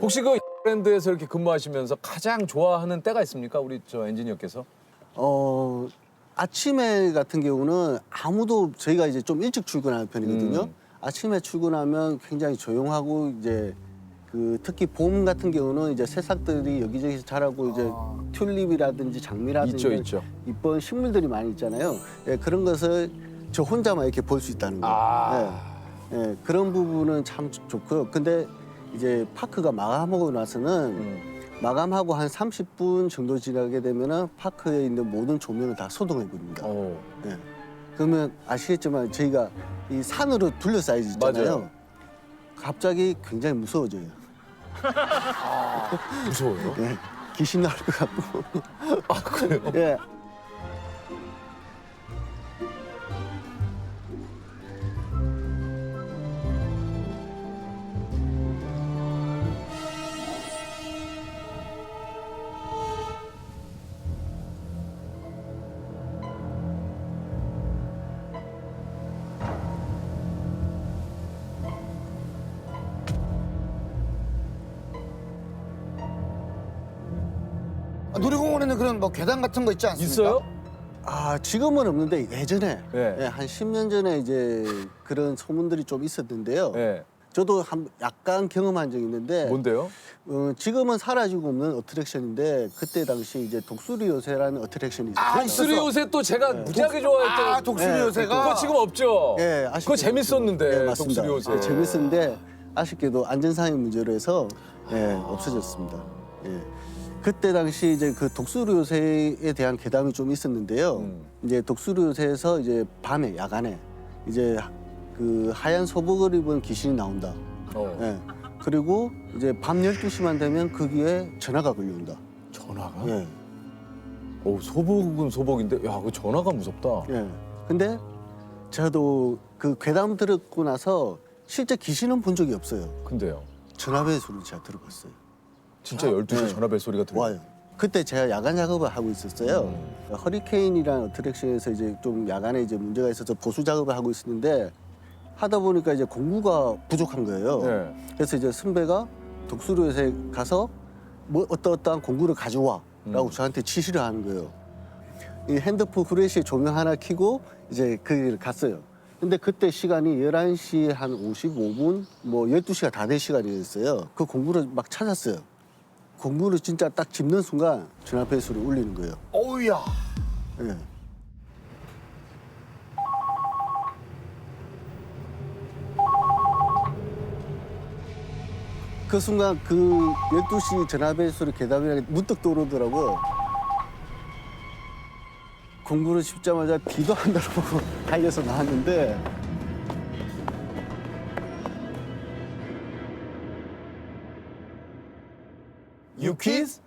혹시 그 브랜드에서 이렇게 근무하시면서 가장 좋아하는 때가 있습니까? 우리 저 엔지니어께서? 어 아침에 같은 경우는 아무도 저희가 이제 좀 일찍 출근하는 편이거든요. 음. 아침에 출근하면 굉장히 조용하고 이제 그 특히 봄 같은 경우는 이제 새싹들이 여기저기서 자라고 이제 튤립이라든지 장미라든지 있죠, 있죠. 이쁜 식물들이 많이 있잖아요. 예, 그런 것을 저 혼자만 이렇게 볼 수 있다는 거예요. 아. 예, 예, 그런 부분은 참 좋- 좋고요. 근데 이제 파크가 마감하고 나서는 음. 마감하고 한 30분 정도 지나게 되면은 파크에 있는 모든 조명을 다 소동해 버립니다. 어. 예. 그러면 아시겠지만 저희가 이 산으로 둘러싸여 있잖아요. 맞아요. 갑자기 굉장히 무서워져요. 무서워요. 예. 귀신 나올 것 같고. 아 그래요? 예. 아, 놀이공원에는 그런 뭐 계단 같은 거 있지 않습니까? 있어요? 아 지금은 없는데 예전에 예. 예, 한 10년 전에 이제 그런 소문들이 좀 있었는데요. 네. 저도 한 약간 경험한 적이 있는데 뭔데요? 어, 지금은 사라지고 없는 어트랙션인데 그때 당시 이제 독수리 요새라는 어트랙션이 있었어요. 아, 독수리 있었어. 요새 또 제가 무지하게 좋아했던 아 독수리 네, 요새가 그거 지금 없죠? 예, 그거 아쉽게도 재밌었는데 예, 맞습니다. 독수리 요새. 예, 재밌었는데 아쉽게도 안전상의 문제로 해서 예, 없어졌습니다. 예. 그때 당시 이제 그 독수리 요새에 대한 괴담이 좀 있었는데요. 음. 이제 독수리 요새에서 이제 밤에 야간에 이제 그 하얀 소복을 입은 귀신이 나온다. 어. 예. 그리고 이제 밤 12시만 되면 거기에 전화가 걸려온다. 전화가? 예. 오 소복은 소복인데 야 그 전화가 무섭다. 예. 근데 저도 그 괴담 들었고 나서 실제 귀신은 본 적이 없어요. 근데요. 전화벨 소리 제가 들어봤어요. 진짜 12시 네. 전화 벨 소리가 들려요. 와요. 그때 제가 야간 작업을 하고 있었어요. 음. 허리케인이라는 어트랙션에서 이제 좀 야간에 이제 문제가 있어서 보수 작업을 하고 있었는데 하다 보니까 이제 공구가 부족한 거예요. 네. 그래서 이제 선배가 독수리에 가서 뭐 어떠어떠한 공구를 가져와라고 음. 저한테 지시를 하는 거예요. 이 핸드폰 후레쉬 조명 하나 켜고 이제 그 길을 갔어요. 근데 그때 시간이 11시 한 55분, 뭐 12시가 다될 시간이었어요. 그 공구를 막 찾았어요. 공구를 진짜 딱 짚는 순간 전화벨 소리 울리는 거예요. 어우야 예. 그 순간 그 12시 전화벨 소리 계단이라는 게 문득 떠오르더라고요. 공부를 씹자마자 비도 안 들어보고 달려서 나왔는데 You kiss